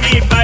me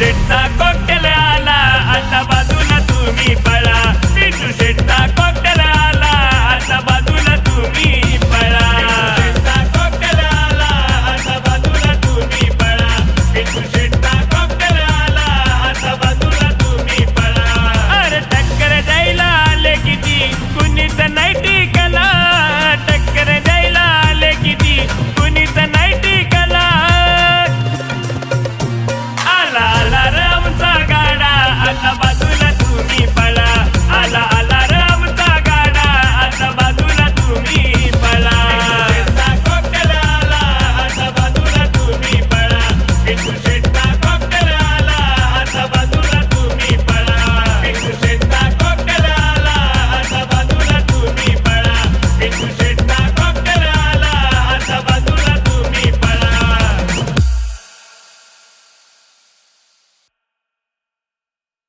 शेटचा कोकल्याला आता बाजूला तुम्ही पळा. शेटा